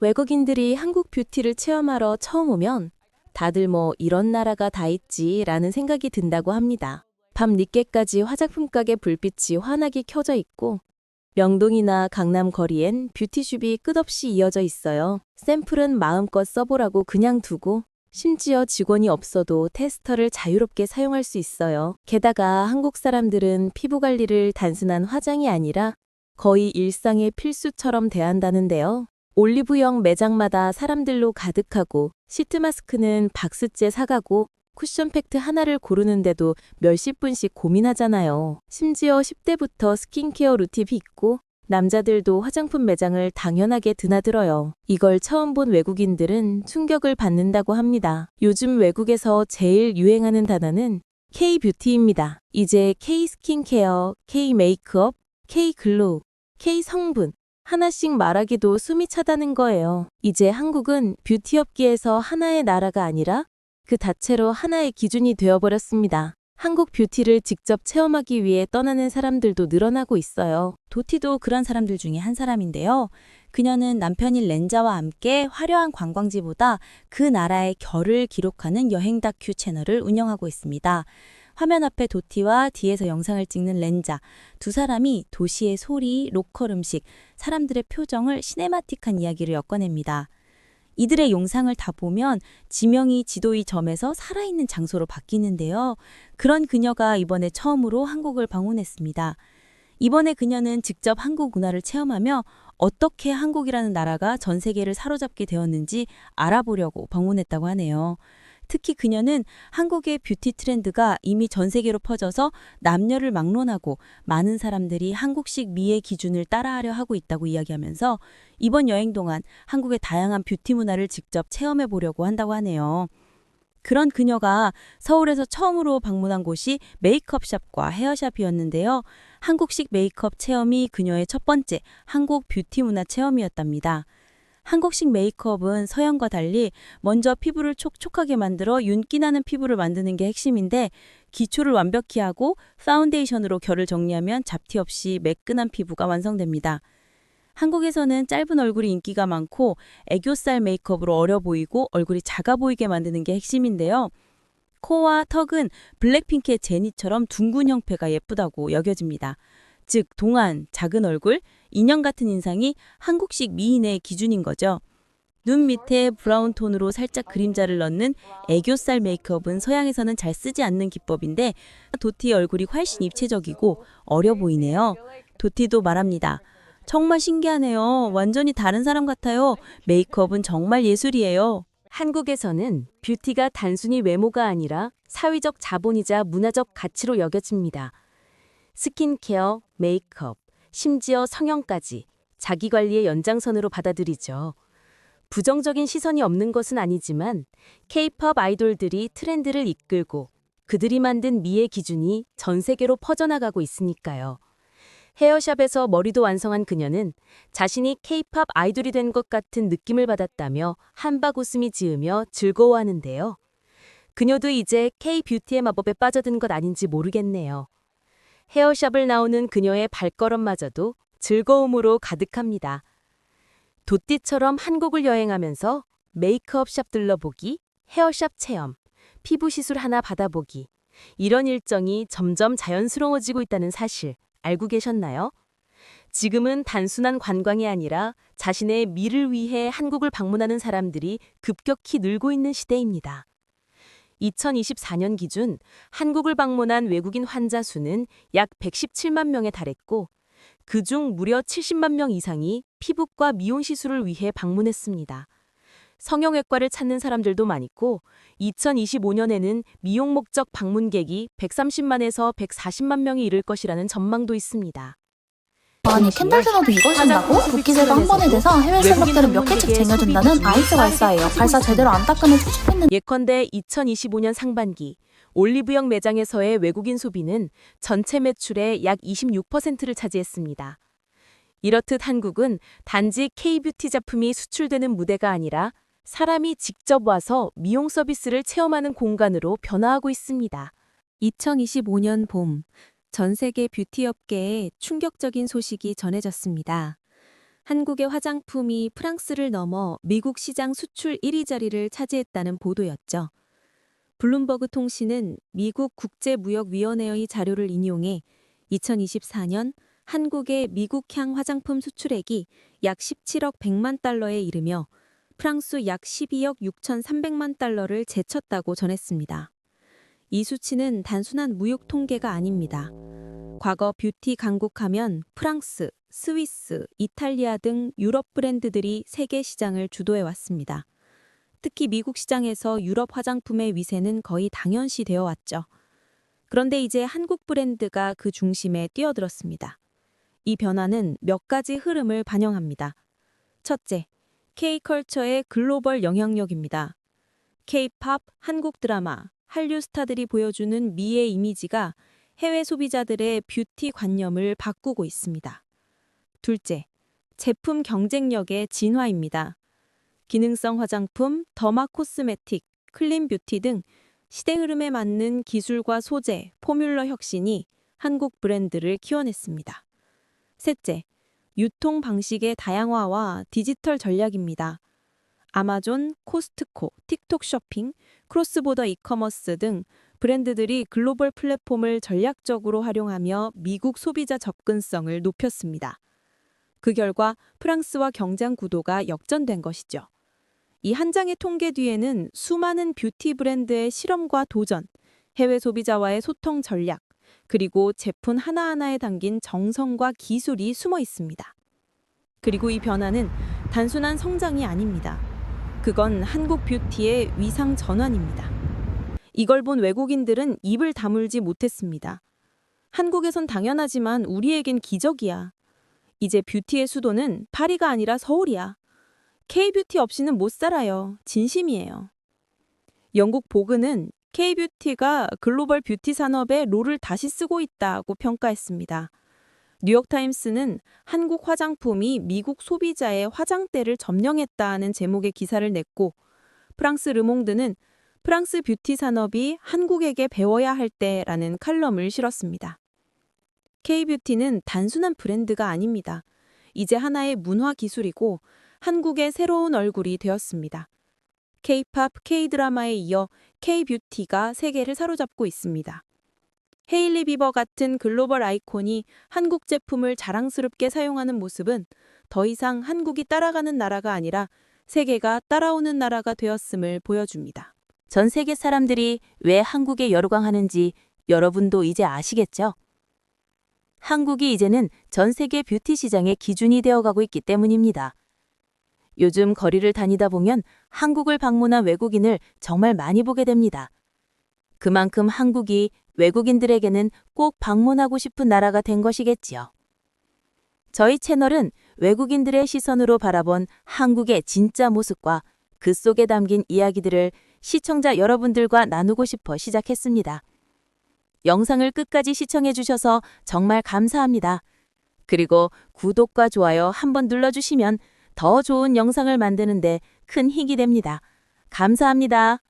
외국인들이 한국 뷰티를 체험하러 처음 오면 다들 뭐 이런 나라가 다 있지라는 생각이 든다고 합니다. 밤 늦게까지 화장품 가게 불빛이 환하게 켜져 있고 명동이나 강남 거리엔 뷰티숍이 끝없이 이어져 있어요. 샘플은 마음껏 써보라고 그냥 두고 심지어 직원이 없어도 테스터를 자유롭게 사용할 수 있어요. 게다가 한국 사람들은 피부 관리를 단순한 화장이 아니라 거의 일상의 필수처럼 대한다는데요. 올리브영 매장마다 사람들로 가득하고 시트 마스크는 박스째 사가고 쿠션 팩트 하나를 고르는데도 몇십 분씩 고민하잖아요. 심지어 10대부터 스킨케어 루팁이 있고 남자들도 화장품 매장을 당연하게 드나들어요. 이걸 처음 본 외국인들은 충격을 받는다고 합니다. 요즘 외국에서 제일 유행하는 단어는 K-뷰티입니다. 이제 K-스킨케어, K-메이크업, K-글로우, K-성분, 하나씩 말하기도 숨이 차다는 거예요. 이제 한국은 뷰티 업계에서 하나의 나라가 아니라 그 자체로 하나의 기준이 되어버렸습니다. 한국 뷰티를 직접 체험하기 위해 떠나는 사람들도 늘어나고 있어요. 도티도 그런 사람들 중에 한 사람인데요. 그녀는 남편인 렌자와 함께 화려한 관광지보다 그 나라의 결을 기록하는 여행 다큐 채널을 운영하고 있습니다. 화면 앞에 도티와 뒤에서 영상을 찍는 렌자. 두 사람이 도시의 소리, 로컬 음식, 사람들의 표정을 시네마틱한 이야기를 엮어냅니다. 이들의 영상을 다 보면 지명이 지도의 점에서 살아있는 장소로 바뀌는데요. 그런 그녀가 이번에 처음으로 한국을 방문했습니다. 이번에 그녀는 직접 한국 문화를 체험하며 어떻게 한국이라는 나라가 전 세계를 사로잡게 되었는지 알아보려고 방문했다고 하네요. 특히 그녀는 한국의 뷰티 트렌드가 이미 전 세계로 퍼져서 남녀를 막론하고 많은 사람들이 한국식 미의 기준을 따라하려 하고 있다고 이야기하면서 이번 여행 동안 한국의 다양한 뷰티 문화를 직접 체험해 보려고 한다고 하네요. 그런 그녀가 서울에서 처음으로 방문한 곳이 메이크업샵과 헤어샵이었는데요. 한국식 메이크업 체험이 그녀의 첫 번째 한국 뷰티 문화 체험이었답니다. 한국식 메이크업은 서양과 달리 먼저 피부를 촉촉하게 만들어 윤기 나는 피부를 만드는 게 핵심인데 기초를 완벽히 하고 파운데이션으로 결을 정리하면 잡티 없이 매끈한 피부가 완성됩니다. 한국에서는 짧은 얼굴이 인기가 많고 애교살 메이크업으로 어려 보이고 얼굴이 작아 보이게 만드는 게 핵심인데요. 코와 턱은 블랙핑크의 제니처럼 둥근 형태가 예쁘다고 여겨집니다. 즉 동안 작은 얼굴, 인형 같은 인상이 한국식 미인의 기준인 거죠. 눈 밑에 브라운 톤으로 살짝 그림자를 넣는 애교살 메이크업은 서양에서는 잘 쓰지 않는 기법인데 도티의 얼굴이 훨씬 입체적이고 어려 보이네요. 도티도 말합니다. 정말 신기하네요. 완전히 다른 사람 같아요. 메이크업은 정말 예술이에요. 한국에서는 뷰티가 단순히 외모가 아니라 사회적 자본이자 문화적 가치로 여겨집니다. 스킨케어, 메이크업, 심지어 성형까지 자기 관리의 연장선으로 받아들이죠. 부정적인 시선이 없는 것은 아니지만 K-팝 아이돌들이 트렌드를 이끌고 그들이 만든 미의 기준이 전 세계로 퍼져나가고 있으니까요. 헤어샵에서 머리도 완성한 그녀는 자신이 K-팝 아이돌이 된 것 같은 느낌을 받았다며 한박 웃음이 지으며 즐거워하는데요. 그녀도 이제 K-뷰티의 마법에 빠져든 것 아닌지 모르겠네요. 헤어샵을 나오는 그녀의 발걸음마저도 즐거움으로 가득합니다. 도띠처럼 한국을 여행하면서 메이크업 샵 둘러보기, 헤어샵 체험, 피부 시술 하나 받아보기. 이런 일정이 점점 자연스러워지고 있다는 사실 알고 계셨나요? 지금은 단순한 관광이 아니라 자신의 미를 위해 한국을 방문하는 사람들이 급격히 늘고 있는 시대입니다. 2024년 기준 한국을 방문한 외국인 환자 수는 약 117만 명에 달했고 그중 무려 70만 명 이상이 피부과 미용 시술을 위해 방문했습니다. 성형외과를 찾는 사람들도 많고 2025년에는 미용 목적 방문객이 130만에서 140만 명이 이를 것이라는 전망도 있습니다. 아니 캔들 스너도 이걸 쓴다고? 붓기세가 한 번에 돼서 해외 셀럽들은 몇 개씩 쟁여준다는 아이스 발사예요. 발사 제대로 안 닦으면 수집했는 예컨대 2025년 상반기 올리브영 매장에서의 외국인 소비는 전체 매출의 약 26%를 차지했습니다. 이렇듯 한국은 단지 K-뷰티 작품이 수출되는 무대가 아니라 사람이 직접 와서 미용 서비스를 체험하는 공간으로 변화하고 있습니다. 2025년 봄, 전 세계 뷰티 업계에 충격적인 소식이 전해졌습니다. 한국의 화장품이 프랑스를 넘어 미국 시장 수출 1위 자리를 차지했다는 보도였죠. 블룸버그 통신은 미국 국제무역위원회의 자료를 인용해 2024년 한국의 미국향 화장품 수출액이 약 17억 100만 달러에 이르며 프랑스 약 12억 6,300만 달러를 제쳤다고 전했습니다. 이 수치는 단순한 무역 통계가 아닙니다. 과거 뷰티 강국하면 프랑스, 스위스, 이탈리아 등 유럽 브랜드들이 세계 시장을 주도해 왔습니다. 특히 미국 시장에서 유럽 화장품의 위세는 거의 당연시 되어 왔죠. 그런데 이제 한국 브랜드가 그 중심에 뛰어들었습니다. 이 변화는 몇 가지 흐름을 반영합니다. 첫째, K컬처의 글로벌 영향력입니다. K-팝, 한국 드라마, 한류 스타들이 보여주는 미의 이미지가 해외 소비자들의 뷰티 관념을 바꾸고 있습니다. 둘째, 제품 경쟁력의 진화입니다. 기능성 화장품, 더마 코스메틱, 클린 뷰티 등 시대 흐름에 맞는 기술과 소재, 포뮬러 혁신이 한국 브랜드를 키워냈습니다. 셋째, 유통 방식의 다양화와 디지털 전략입니다. 아마존, 코스트코, 틱톡 쇼핑, 크로스보더 이커머스 등 브랜드들이 글로벌 플랫폼을 전략적으로 활용하며 미국 소비자 접근성을 높였습니다. 그 결과 프랑스와 경쟁 구도가 역전된 것이죠. 이 한 장의 통계 뒤에는 수많은 뷰티 브랜드의 실험과 도전, 해외 소비자와의 소통 전략, 그리고 제품 하나하나에 담긴 정성과 기술이 숨어 있습니다. 그리고 이 변화는 단순한 성장이 아닙니다. 그건 한국 뷰티의 위상 전환입니다. 이걸 본 외국인들은 입을 다물지 못했습니다. 한국에선 당연하지만 우리에겐 기적이야. 이제 뷰티의 수도는 파리가 아니라 서울이야. K-뷰티 없이는 못 살아요. 진심이에요. 영국 보그는 K-뷰티가 글로벌 뷰티 산업의 롤을 다시 쓰고 있다고 평가했습니다. 뉴욕타임스는 한국 화장품이 미국 소비자의 화장대를 점령했다는 제목의 기사를 냈고 프랑스 르몽드는 프랑스 뷰티 산업이 한국에게 배워야 할 때라는 칼럼을 실었습니다. K-뷰티는 단순한 브랜드가 아닙니다. 이제 하나의 문화 기술이고 한국의 새로운 얼굴이 되었습니다. K-팝, K-드라마에 이어 K-뷰티가 세계를 사로잡고 있습니다. 헤일리 비버 같은 글로벌 아이콘이 한국 제품을 자랑스럽게 사용하는 모습은 더 이상 한국이 따라가는 나라가 아니라 세계가 따라오는 나라가 되었음을 보여줍니다. 전 세계 사람들이 왜 한국에 열광하는지 여러분도 이제 아시겠죠? 한국이 이제는 전 세계 뷰티 시장의 기준이 되어가고 있기 때문입니다. 요즘 거리를 다니다 보면 한국을 방문한 외국인을 정말 많이 보게 됩니다. 그만큼 한국이 외국인들에게는 꼭 방문하고 싶은 나라가 된 것이겠지요. 저희 채널은 외국인들의 시선으로 바라본 한국의 진짜 모습과 그 속에 담긴 이야기들을 시청자 여러분들과 나누고 싶어 시작했습니다. 영상을 끝까지 시청해 주셔서 정말 감사합니다. 그리고 구독과 좋아요 한번 눌러주시면 더 좋은 영상을 만드는데 큰 힘이 됩니다. 감사합니다.